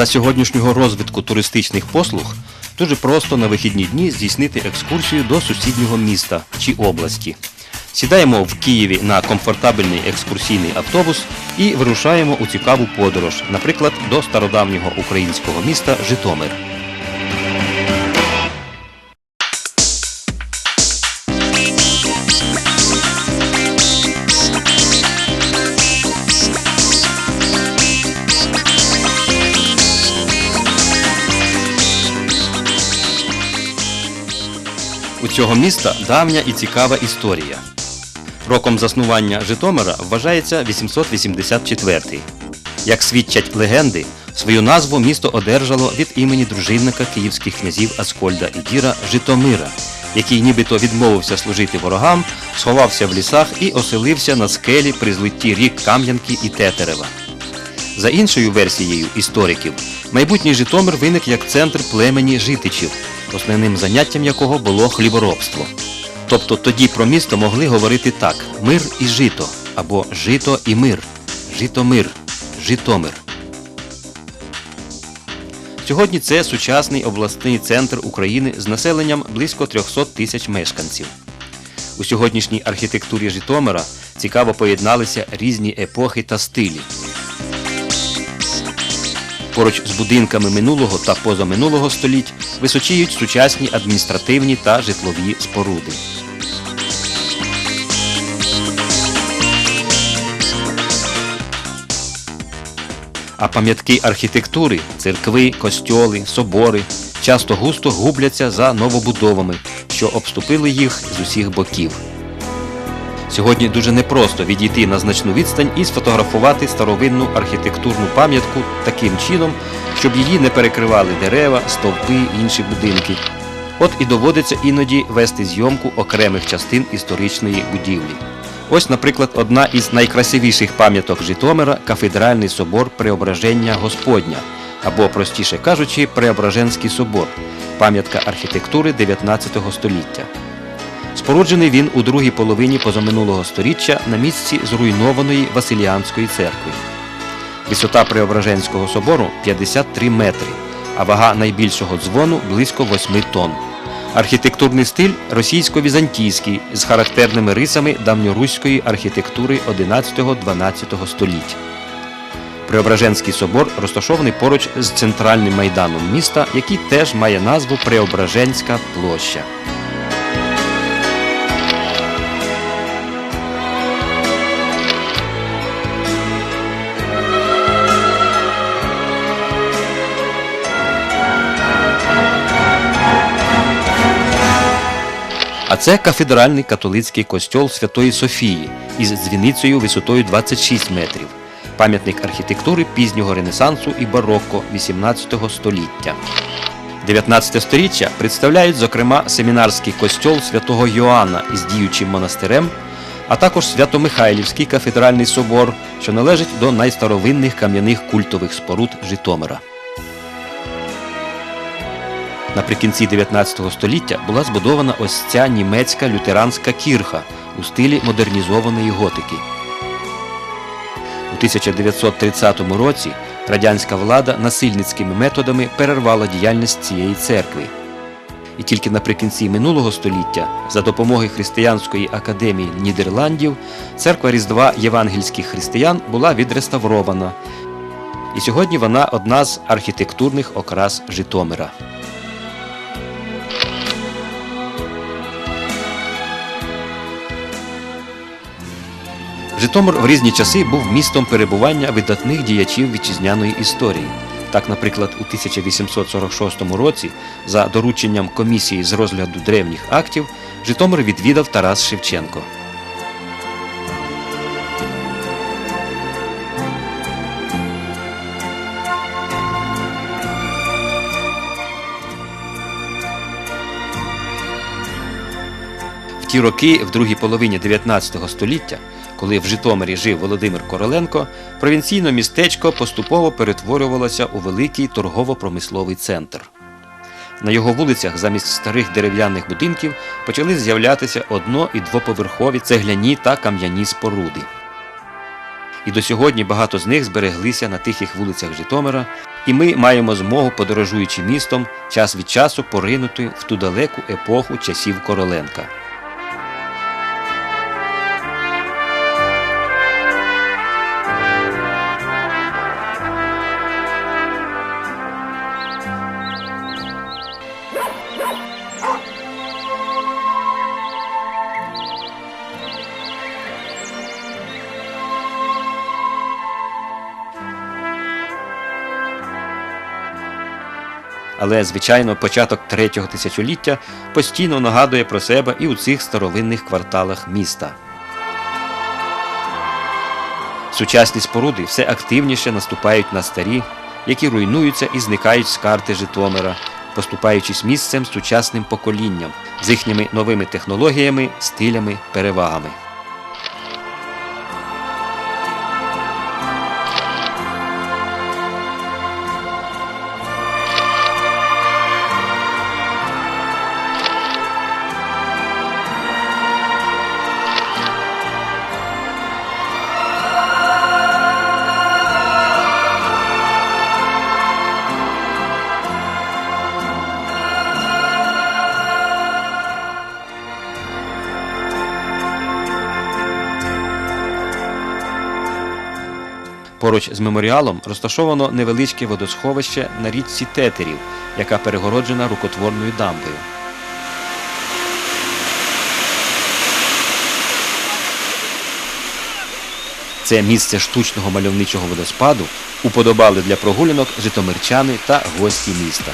За сьогоднішнього розвитку туристичних послуг дуже просто на вихідні дні здійснити екскурсію до сусіднього міста чи області. Сідаємо в Києві на комфортабельний екскурсійний автобус і вирушаємо у цікаву подорож, наприклад, до стародавнього українського міста Житомир. У цього міста давня і цікава історія. Роком заснування Житомира вважається 884-й. Як свідчать легенди, свою назву місто одержало від імені дружинника київських князів Аскольда і Діра Житомира, який нібито відмовився служити ворогам, сховався в лісах і оселився на скелі при злитті рік Кам'янки і Тетерева. За іншою версією істориків, майбутній Житомир виник як центр племені житичів, основним заняттям якого було хліборобство. Тобто тоді про місто могли говорити так: мир і жито, або жито і мир, житомир, житомир. Сьогодні це сучасний обласний центр України з населенням близько 300 тисяч мешканців. У сьогоднішній архітектурі Житомира цікаво поєдналися різні епохи та стилі. Поруч з будинками минулого та позаминулого століть височіють сучасні адміністративні та житлові споруди. А пам'ятки архітектури, церкви, костьоли, собори часто густо губляться за новобудовами, що обступили їх з усіх боків. Сьогодні дуже непросто відійти на значну відстань і сфотографувати старовинну архітектурну пам'ятку таким чином, щоб її не перекривали дерева, стовпи інші будинки. От і доводиться іноді вести зйомку окремих частин історичної будівлі. Ось, наприклад, одна із найкрасивіших пам'яток Житомира кафедральний собор Преображення Господня, або, простіше кажучи, Преображенський собор, пам'ятка архітектури 19 століття. Споруджений він у другій половині позаминулого сторіччя на місці зруйнованої Василіанської церкви. Висота Преображенського собору 53 метри, а вага найбільшого дзвону близько 8 тонн. Архітектурний стиль російсько-візантійський з характерними рисами давньоруської архітектури 11-12 століть. Преображенський собор розташований поруч з центральним майданом міста, який теж має назву Преображенська площа. А це кафедральний католицький костьол Святої Софії із дзвіницею висотою 26 метрів. Пам'ятник архітектури пізнього Ренесансу і барокко 18 століття. 19 століття представляють, зокрема, семінарський костьол святого Йоанна із діючим монастирем, а також Свято-Михайлівський кафедральний собор, що належить до найстаровинних кам'яних культових споруд Житомира. Наприкінці 19 століття була збудована ось ця німецька лютеранська кірха у стилі модернізованої готики. У 1930 році радянська влада насильницькими методами перервала діяльність цієї церкви. І тільки наприкінці минулого століття, за допомогою Християнської академії Нідерландів, церква Різдва євангельських християн була відреставрована. І сьогодні вона одна з архітектурних окрас Житомира. Житомир в різні часи був містом перебування видатних діячів вітчизняної історії. Так, наприклад, у 1846 році, за дорученням комісії з розгляду древніх актів, Житомир відвідав Тарас Шевченко. Ті роки, в другій половині 19 століття, коли в Житомирі жив Володимир Короленко, провінційне містечко поступово перетворювалося у великий торгово-промисловий центр. На його вулицях замість старих дерев'яних будинків почали з'являтися одно- і двоповерхові цегляні та кам'яні споруди. І до сьогодні багато з них збереглися на тихих вулицях Житомира, і ми маємо змогу, подорожуючи містом, час від часу поринути в ту далеку епоху часів Короленка. Але, звичайно, початок третього тисячоліття постійно нагадує про себе і у цих старовинних кварталах міста. Сучасні споруди все активніше наступають на старі, які руйнуються і зникають з карти Житомира, поступаючись місцем сучасним поколінням з їхніми новими технологіями, стилями, перевагами. Поруч з меморіалом розташовано невеличке водосховище на річці Тетерів, яка перегороджена рукотворною дамбою. Це місце штучного мальовничого водоспаду уподобали для прогулянок житомирчани та гості міста.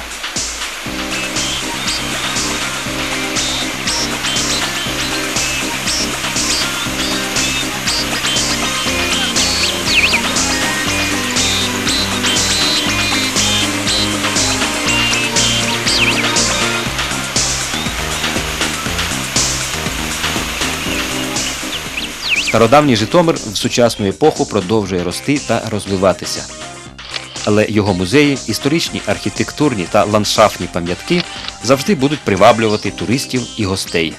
Стародавній Житомир в сучасну епоху продовжує рости та розвиватися. Але його музеї, історичні, архітектурні та ландшафтні пам'ятки завжди будуть приваблювати туристів і гостей.